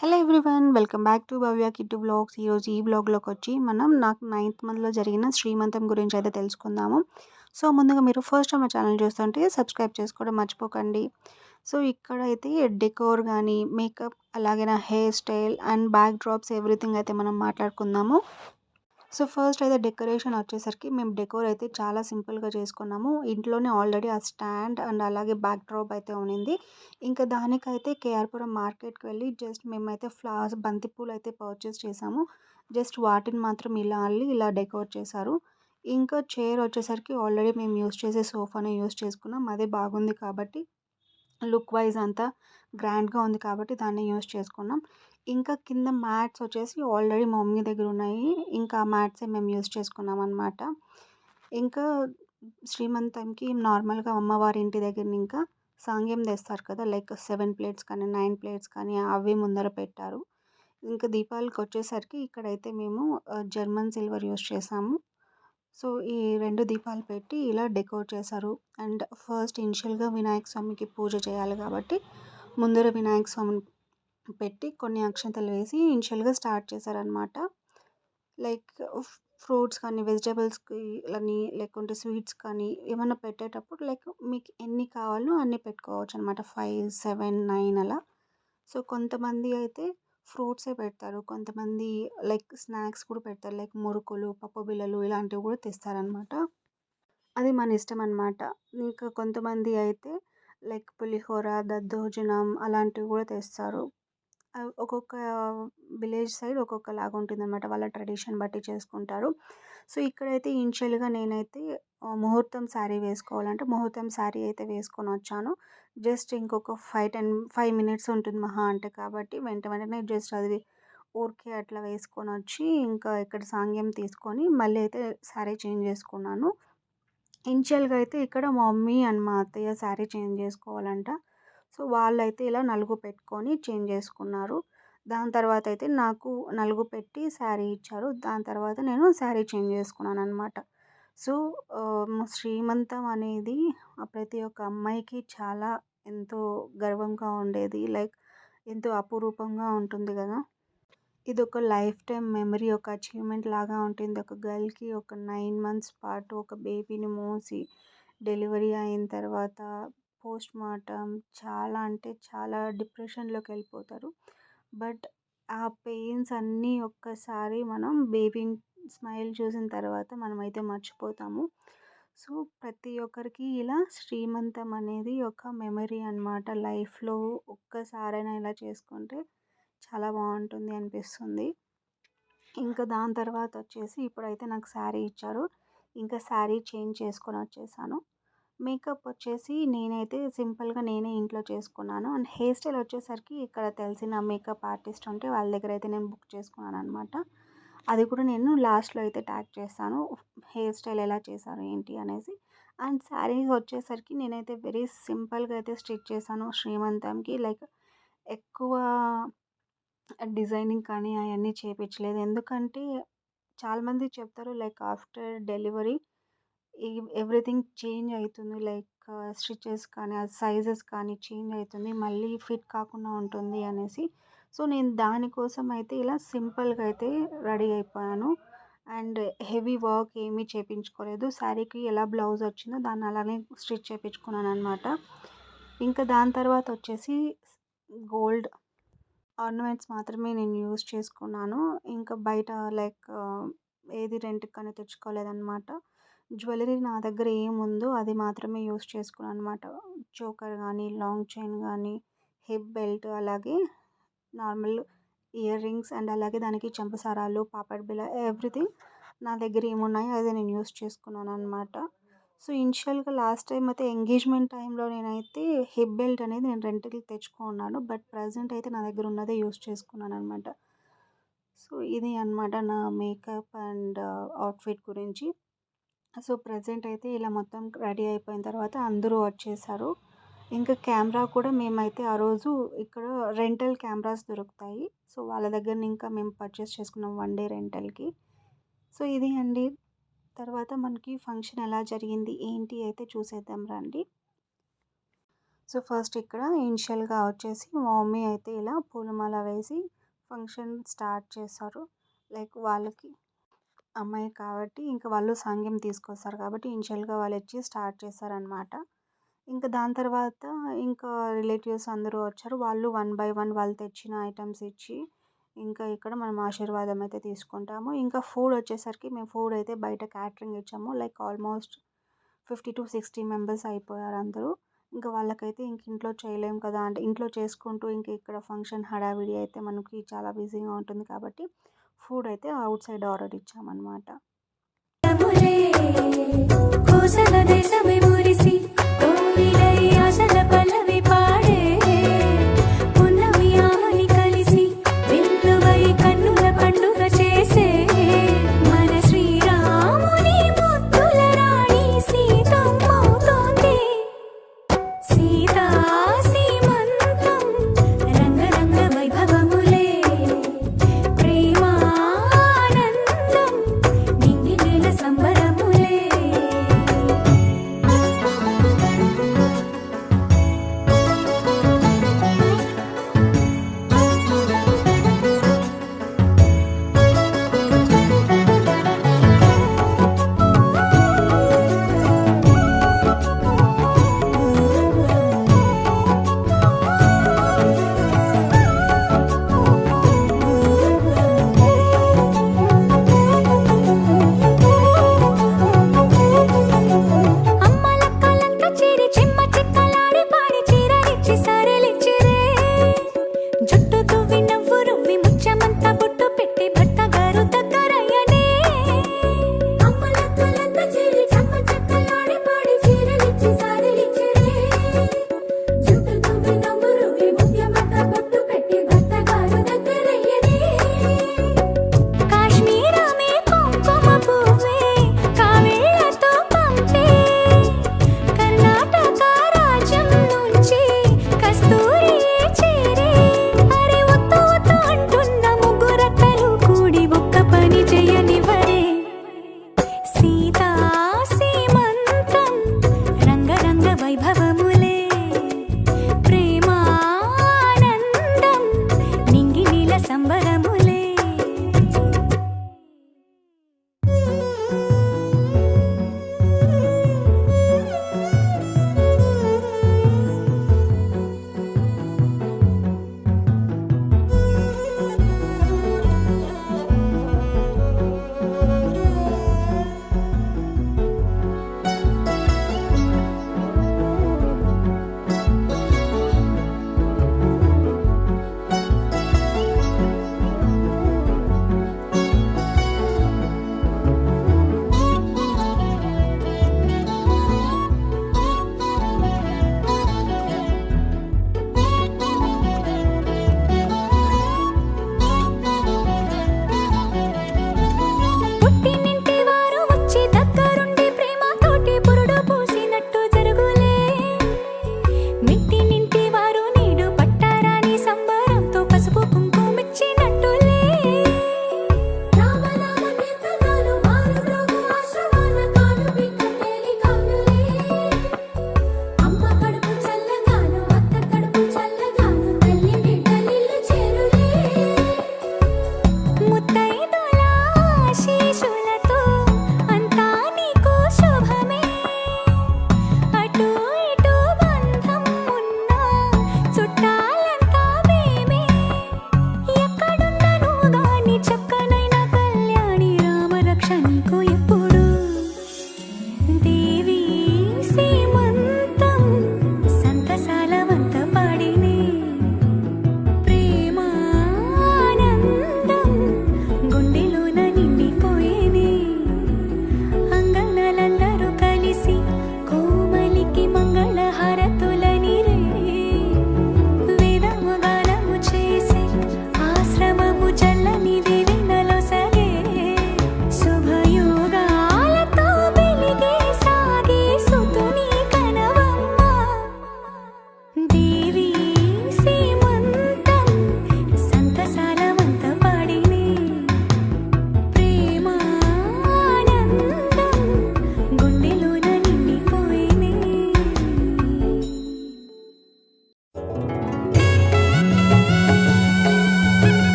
Hello everyone welcome back to Bhavya Kittu vlogs. ఈరోజు ఈ బ్లాగ్లోకి వచ్చి మనం నాకు నైన్త్ మంత్లో జరిగిన శ్రీమంతం గురించి అయితే తెలుసుకుందాము. సో ముందుగా మీరు ఫస్ట్ టైం మా ఛానల్ చూస్తుంటే సబ్స్క్రైబ్ చేసుకోవడం మర్చిపోకండి. సో ఇక్కడైతే డెకోర్ కానీ మేకప్ అలాగే నా hairstyle and backdrops everything అయితే మనం మాట్లాడుకుందాము. సో ఫస్ట్ అయితే డెకరేషన్ వచ్చేసరికి మేము డెకోర్ అయితే చాలా సింపుల్గా చేసుకున్నాము. ఇంట్లోనే ఆల్రెడీ ఆ స్టాండ్ అండ్ అలాగే బ్యాక్ డ్రాప్ అయితే ఉన్నింది. ఇంకా దానికైతే కేఆర్పురం మార్కెట్కి వెళ్ళి జస్ట్ మేమైతే ఫ్లవర్స్ బంతిపూలు అయితే పర్చేస్ చేసాము. జస్ట్ వాటిని మాత్రం ఇలా అల్లి ఇలా డెకోర్ చేశారు. ఇంకా చైర్ వచ్చేసరికి ఆల్రెడీ మేము యూస్ చేసే సోఫానే యూస్ చేసుకున్నాం. అదే బాగుంది కాబట్టి లుక్ వైజ్ అంతా గ్రాండ్గా ఉంది కాబట్టి దాన్ని యూస్ చేసుకున్నాం. ఇంకా కింద మ్యాట్స్ వచ్చేసి ఆల్రెడీ మా మమ్మీ దగ్గర ఉన్నాయి. ఇంకా ఆ మ్యాట్సే మేము యూస్ చేసుకున్నాం అనమాట ఇంకా శ్రీమంతంకి నార్మల్గా అమ్మవారి ఇంటి దగ్గర ఇంకా సాంగ్యం తెస్తారు కదా లైక్ సెవెన్ ప్లేట్స్ కానీ నైన్ ప్లేట్స్ కానీ అవి ముందర పెట్టారు. ఇంకా దీపావళికి వచ్చేసరికి ఇక్కడైతే మేము జర్మన్ సిల్వర్ యూస్ చేసాము. సో ఈ రెండు దీపాలు పెట్టి ఇలా డెకోర్ చేశారు. అండ్ ఫస్ట్ ఇనిషియల్గా వినాయక స్వామికి పూజ చేయాలి కాబట్టి ముందర వినాయక స్వామిని పెట్టి కొన్ని అక్షంతలు వేసి ఇనిషియల్గా స్టార్ట్ చేశారనమాట లైక్ ఫ్రూట్స్ కానీ వెజిటేబుల్స్కి కానీ లేకుంటే స్వీట్స్ కానీ ఏమైనా పెట్టేటప్పుడు లైక్ మీకు ఎన్ని కావాలో అన్ని పెట్టుకోవచ్చు అనమాట ఫైవ్ సెవెన్ నైన్ అలా. సో కొంతమంది అయితే ఫ్రూట్సే పెడతారు. కొంతమంది లైక్ స్నాక్స్ కూడా పెడతారు. లైక్ మురుకులు పప్పు బిళ్ళలు ఇలాంటివి కూడా తెస్తారనమాట అది మన ఇష్టం అనమాట ఇంకా కొంతమంది అయితే లైక్ పులిహోర దద్దోజనం అలాంటివి కూడా తెస్తారు. ఒక్కొక్క విలేజ్ సైడ్ ఒక్కొక్కలాగా అనమాట వాళ్ళ ట్రెడిషన్ బట్టి చేసుకుంటారు. సో ఇక్కడైతే ఇనిషియల్గా నేనైతే ముహూర్తం శారీ వేసుకోవాలంటే ముహూర్తం శారీ అయితే వేసుకొని వచ్చాను. జస్ట్ ఇంకొక ఫైవ్ టెన్ ఫైవ్ మినిట్స్ ఉంటుంది మహా అంటే కాబట్టి వెంట వెంటనే జస్ట్ అది ఊరికే అట్లా వేసుకొని వచ్చి ఇంకా ఇక్కడ సాంగ్యం తీసుకొని మళ్ళీ అయితే శారీ చేంజ్ చేసుకున్నాను. ఇనిషియల్గా అయితే ఇక్కడ మా మమ్మీ అండ్ మా అత్తయ్య శారీ చేంజ్ చేసుకోవాలంట. సో వాళ్ళైతే ఇలా నలుగు పెట్టుకొని చేంజ్ చేసుకున్నారు. దాని తర్వాత అయితే నాకు నలుగు పెట్టి శారీ ఇచ్చారు. దాని తర్వాత నేను శారీ చేంజ్ చేసుకున్నాను అనమాట సో శ్రీమంతం అనేది ప్రతి ఒక్క అమ్మాయికి చాలా ఎంతో గర్వంగా ఉండేది. లైక్ ఎంతో అపురూపంగా ఉంటుంది కదా! ఇది ఒక లైఫ్ టైం మెమరీ ఒక అచీవ్మెంట్ లాగా ఉంటుంది. ఒక గర్ల్కి ఒక నైన్ మంత్స్ పాటు ఒక బేబీని మోసి డెలివరీ అయిన తర్వాత పోస్ట్ మార్టం చాలా అంటే చాలా డిప్రెషన్లోకి వెళ్ళిపోతారు. బట్ ఆ పెయిన్స్ అన్నీ ఒక్కసారి మనం బేబీ స్మైల్ చూసిన తర్వాత మనమైతే మర్చిపోతాము. సో ప్రతి ఒక్కరికి ఇలా శ్రీమంతం అనేది ఒక మెమరీ అనమాట లైఫ్లో ఒక్కసారైనా ఇలా చేసుకుంటే చాలా బాగుంటుంది అనిపిస్తుంది. ఇంకా దాని తర్వాత వచ్చేసి ఇప్పుడైతే నాకు శారీ ఇచ్చారు. ఇంకా శారీ చేంజ్ చేసుకొని వచ్చేసాను. మేకప్ వచ్చేసి నేనైతే సింపుల్గా నేనే ఇంట్లో చేసుకున్నాను. అండ్ హెయిర్ స్టైల్ వచ్చేసరికి ఇక్కడ తెలిసిన మేకప్ ఆర్టిస్ట్ ఉంటే వాళ్ళ దగ్గర అయితే నేను బుక్ చేసుకున్నాను అనమాట అది కూడా నేను లాస్ట్లో అయితే ట్యాగ్ చేస్తాను. హెయిర్ స్టైల్ ఎలా చేశారు ఏంటి అనేసి. అండ్ శారీ వచ్చేసరికి నేనైతే వెరీ సింపుల్గా అయితే స్టిచ్ చేశాను శ్రీమంతంకి. లైక్ ఎక్కువ డిజైనింగ్ కానీ అవన్నీ చేయించలేదు ఎందుకంటే చాలామంది చెప్తారు like after delivery everything change అవుతుంది లైక్ స్టిచెస్ కానీ ఆ సైజెస్ కానీ చేంజ్ అవుతుంది మళ్ళీ ఫిట్ కాకుండా ఉంటుంది అనేసి. సో నేను దానికోసం అయితే ఇలా సింపుల్గా అయితే రెడీ అయిపోయాను. అండ్ హెవీ వర్క్ ఏమీ చేయించుకోలేదు శారీకి ఎలా బ్లౌజ్ వచ్చిందో దాన్ని అలానే స్టిచ్ చేయించుకున్నాను అనమాట ఇంకా దాని తర్వాత వచ్చేసి గోల్డ్ ఆర్నమెంట్స్ మాత్రమే నేను యూస్ చేసుకున్నాను. ఇంకా బయట లైక్ ఏది రెంట్కి కానీ తెచ్చుకోలేదన్నమాట. జ్యువెలరీ నా దగ్గర ఏముందో అది మాత్రమే యూస్ చేసుకున్నాను అనమాట చోకర్ కానీ లాంగ్ చైన్ కానీ హిప్ బెల్ట్ అలాగే నార్మల్ ఇయర్ రింగ్స్ అండ్ అలాగే దానికి చెంపసారాలు పాపడ్ బిళ్ళ ఎవ్రీథింగ్ నా దగ్గర ఏమున్నాయో అది నేను యూస్ చేసుకున్నాను అనమాట సో ఇనిషియల్గా లాస్ట్ టైం అయితే ఎంగేజ్మెంట్ టైంలో నేనైతే హిప్ బెల్ట్ అనేది నేను రెంట్కి తెచ్చుకున్నాను బట్ ప్రజెంట్ అయితే నా దగ్గర ఉన్నదే యూస్ చేసుకున్నాను అనమాట సో ఇది అనమాట నా మేకప్ అండ్ అవుట్ఫిట్ గురించి. సో ప్రజెంట్ అయితే ఇలా మొత్తం రెడీ అయిపోయిన తర్వాత అందరూ వచ్చేసారు. ఇంకా కెమెరా కూడా మేమైతే ఆ రోజు ఇక్కడ రెంటల్ కెమెరాస్ దొరుకుతాయి. సో వాళ్ళ దగ్గర ఇంకా మేము పర్చేస్ చేసుకున్నాం వన్ డే రెంటల్కి. సో ఇది అండి. తర్వాత మనకి ఫంక్షన్ ఎలా జరిగింది ఏంటి అయితే చూసేద్దాం రండి. సో ఫస్ట్ ఇక్కడ ఇనిషియల్గా వచ్చేసి మా మమ్మీ అయితే ఇలా పూలమాల వేసి ఫంక్షన్ స్టార్ట్ చేస్తారు లైక్ వాళ్ళకి అమ్మాయి కాబట్టి ఇంకా వాళ్ళు సంఘం తీసుకొస్తారు కాబట్టి ఇనిషియల్గా వాళ్ళు ఇచ్చి స్టార్ట్ చేస్తారనమాట. ఇంకా దాని తర్వాత ఇంకా రిలేటివ్స్ అందరూ వచ్చారు. వాళ్ళు వన్ బై వన్ వాళ్ళు తెచ్చిన ఐటమ్స్ ఇచ్చి ఇంకా ఇక్కడ మనం ఆశీర్వాదం అయితే తీసుకుంటాము. ఇంకా ఫుడ్ వచ్చేసరికి మేము ఫుడ్ అయితే బయట క్యాటరింగ్ ఇచ్చాము. Like almost fifty to sixty members అయిపోయారు అందరూ. ఇంకా వాళ్ళకైతే ఇంక ఇంట్లో చేయలేము కదా అంటే ఇంట్లో చేసుకుంటూ ఇంక ఇక్కడ ఫంక్షన్ హడావిడి అయితే మనకి చాలా బిజీగా ఉంటుంది కాబట్టి ఫుడ్ అయితే అవుట్ సైడ్ ఆర్డర్ ఇచ్చామన్నమాట. దేశమే మురిసి ఆశల